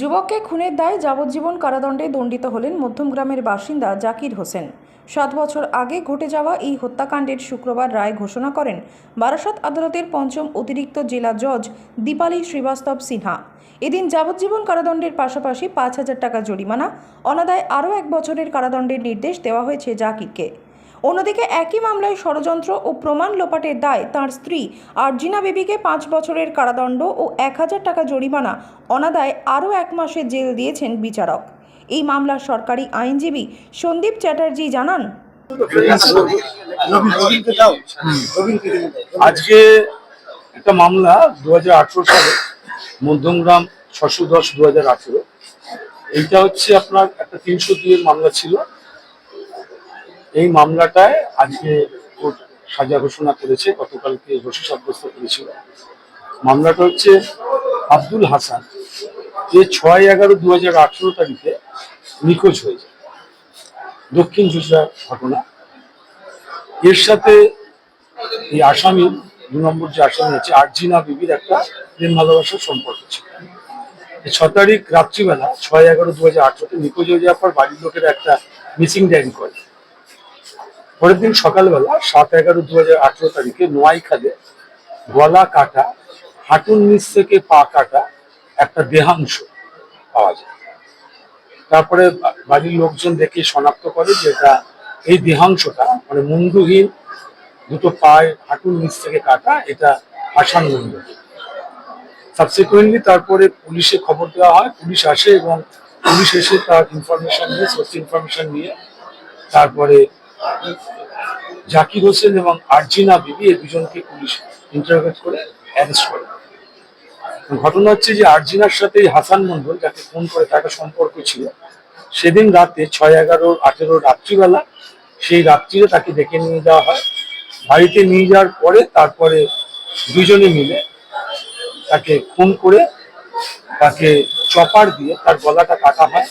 যুবককে খুনের দায়ে যাবজ্জীবন কারাদণ্ডে দণ্ডিত হলেন মধ্যমগ্রামের বাসিন্দা জাকির হোসেন। সাত বছর আগে ঘটে যাওয়া এই হত্যাকাণ্ডের শুক্রবার রায় ঘোষণা করেন বারাসত আদালতের পঞ্চম অতিরিক্ত জেলা জজ দীপালি শ্রীবাস্তব সিনহা। এদিন যাবজ্জীবন কারাদণ্ডের পাশাপাশি পাঁচ হাজার টাকা জরিমানা, অনাদায় আরও এক বছরের কারাদণ্ডের নির্দেশ দেওয়া হয়েছে জাকিরকে। অন্যদিকে একই মামলায় ষড়যন্ত্র ও প্রমাণ লোপাটের দায় তার স্ত্রী। আরজিনা বেবিকে পাঁচ বছরের কারাদণ্ড ও এক হাজার টাকা জরিমানা অনাদায় আরও এক মাসে জেল দিয়েছেন বিচারক। এই মামলার সরকারি আইনজীবী সন্দীপ চ্যাটার্জি জানান, আজকে একটা মামলা দু সালে, মধ্যমগ্রাম ছশো দশ দু এইটা হচ্ছে আপনার একটা তিনশো দুইয়ের মামলা ছিল। এই মামলাটায় আজকে কোর্ট সাজা ঘোষণা করেছে, গতকালকে দোষী সাব্যস্ত করেছিল। মামলাটা হচ্ছে আব্দুল হাসান, যে ছয় এগারো দু হাজার আঠেরো তারিখে নিখোঁজ হয়ে যায়। দক্ষিণ চুচড়ার ঘটনা। এর সাথে এই আসামি, দু নম্বর যে আসামি আছে আরজিনা বিবির একটা প্রেম ভালোবাসার সম্পর্ক ছিল। ছ তারিখ রাত্রিবেলা, ছয় এগারো দু হাজার আঠারোতে নিখোঁজ হয়ে যাওয়ার পর বাড়ির লোকেরা একটা মিসিং ডায়েরি করে। পরের দিন সকালবেলা সাত এগারো দু হাজার আঠারো তারিখে নোয়াইখালে গলা কাটা, হাঁটুর নিচ থেকে পা কাটা একটা দেহাংশ পাওয়া যায়। তারপরে বাড়ির লোকজন দেখে শনাক্ত করে যে এটা এই দেহাংশটা মানে মুন্ডুহীন, দুটো পায়ে হাঁটুর নিচ থেকে কাটা, এটা আসান মুন্ডু। সাবসিকুয়েন্টলি তারপরে পুলিশে খবর দেওয়া হয়, পুলিশ আসে এবং পুলিশ এসে তার ইনফরমেশন নিয়ে সোর্স ইনফরমেশন নিয়ে তারপরে জাকির হোসেন এবং আরজিনা বিবি, এই দুজনকে পুলিশ ইন্টারোগেট করে অ্যারেস্ট করে। ঘটনা হচ্ছে যে আরজিনার সাথে হাসান মন্ডল যাকে ফোন করে তার সম্পর্ক ছিল, সেদিন রাতে ছয় এগারো আঠেরো রাত্রিবেলা সেই রাত্রিরে তাকে ডেকে নিয়ে যাওয়া হয়। বাড়িতে নিয়ে যাওয়ার পরে তারপরে দুজনে মিলে তাকে খুন করে তাকে চপার দিয়ে তার গলাটা কাটা হয়,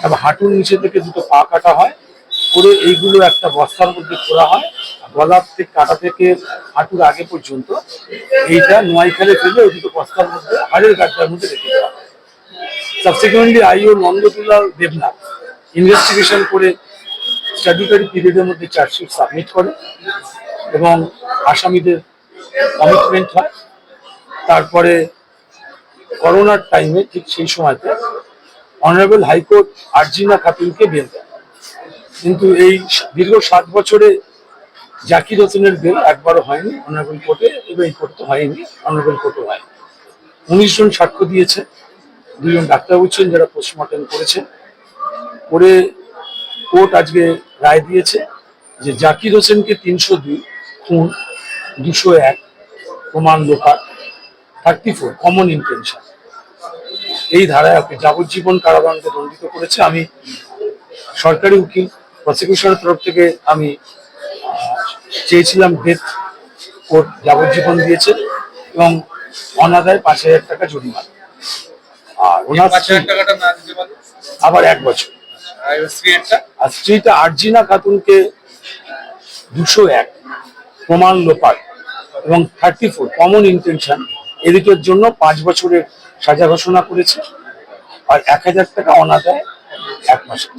তারপর হাঁটুর নিচে থেকে দুটো পা কাটা হয় করে এইগুলো একটা বস্তার মধ্যে করা হয়। গলার থেকে কাটা থেকে হাঁটুর আগে পর্যন্ত এইটা নোয়াইখালে ফেলে ওই দুটো বস্তার মধ্যে, হাড়ের গাড্ডার মধ্যে রেখে দেওয়া subsequently IO Nandadulal Debnath investigation করে স্ট্যাটুটারি পিরিয়ডের মধ্যে চার্জশিট সাবমিট করে এবং আসামিদের কমিটমেন্ট হয়। তারপরে করোনার টাইমে ঠিক সেই সময়তে অনারেবল হাইকোর্ট আর্জিনা খাতুনকে বেল দেয় কিন্তু এই দীর্ঘ সাত বছরে জাকির হোসেনের বেল একবারও হয়নি, অনারেবল কোর্টে, এবং এই কোর্ট তো হয়নি, অনারেবল কোর্টও হয়নি। উনিশ জন সাক্ষ্য দিয়েছে দুজন ডাক্তারবাবু ছিলেন যারা পোস্টমর্টম করেছে। করে কোর্ট আজকে রায় দিয়েছে যে জাকির হোসেনকে তিনশো দুই খুন, দুশো এক প্রমাণ লোপাট, থার্টি ফোর কমন ইন্টেনশন এই ধারায় ওকে যাবজ্জীবন কারাদণ্ডে দণ্ডিত করেছে। আমি সরকারি উকিল প্রসিকিউশনের তরফ থেকে আমি চেয়েছিলাম ডেথ কোর্ট যাবজ্জীবন দিয়েছে এবং অনাদায় পাঁচ হাজার টাকা জরিমানা। আর ওনার আবার এক বছর। আর স্ত্রীটা আর স্ত্রীটা আরজিনা খাতুনকে দুশো এক প্রমাণ লোপাট এবং থার্টি ফোর কমন ইন্টেনশন এদিকের জন্য পাঁচ বছরের সাজা ঘোষণা করেছে। আর এক হাজার টাকা অনাদায় এক মাসের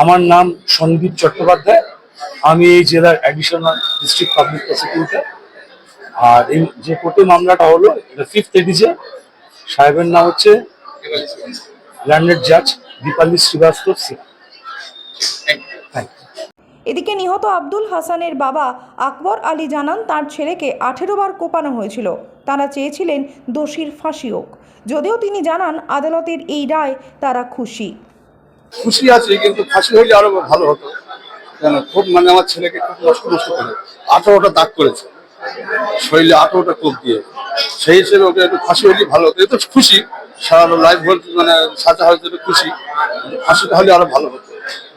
আমার নাম সন্দীপ চট্টোপাধ্যায়। আমি এই জেলার অ্যাডিশনাল ডিস্ট্রিক্ট পাবলিক প্রসিকিউটর আর এই যে কোর্টে মামলাটা হলো এটা ফিফথ এডিশন সাহেবের নাম হচ্ছে ল্যান্ডেড জাজ দীপালি শ্রীবাস্তব সিং এদিকে নিহত আব্দুল হাসানের বাবা আকবর আলী জানান তার ছেলেকে আঠেরো বার কোপানো হয়েছিল। তারা চেয়েছিলেন দোষীর ফাঁসি হোক। যদিও তিনি জানান আদালতের এই রায় তারা খুশি। খুশি আছি, কিন্তু ফাঁসি হইলে আরও ভালো হতো। কেন? খুব মানে আমার ছেলেকে খুব নষ্ট নষ্ট করে। আঠারোটা দাগ করেছে। শরীরে আঠারোটা কোপ দিয়ে। সেই হিসেবে ওকে একটু খাসি হইলে ভালো হতো। এ তো খুশি। সারা লাইফ বলতে মানে সাজা হয়তো খুশি। খাসিটা হলে আরও ভালো হতো।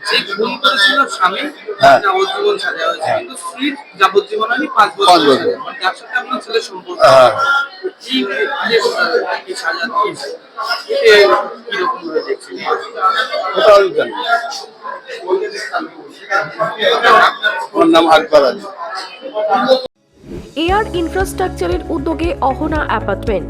সেই খুন করেছিল স্বামী হ্যাঁ। যাবজ্জীবন সাজা হয়েছে। কিন্তু স্ত্রীর যাবজ্জীবন আমি পাঁচ বছর পাঁচ বছর। সাজা। যার সাথে আপনার ছেলে সম্পর্ক? হ্যাঁ। এই যে কি সাজা দিয়েছে? এতে কীরকম ভাবে দেখছেন ওটা আমি জানি। আমার নাম আকবর আলী। এয়ার ইনফ্রাস্ট্রাকচারের উদ্যোগে অহনা অ্যাপার্টমেন্ট।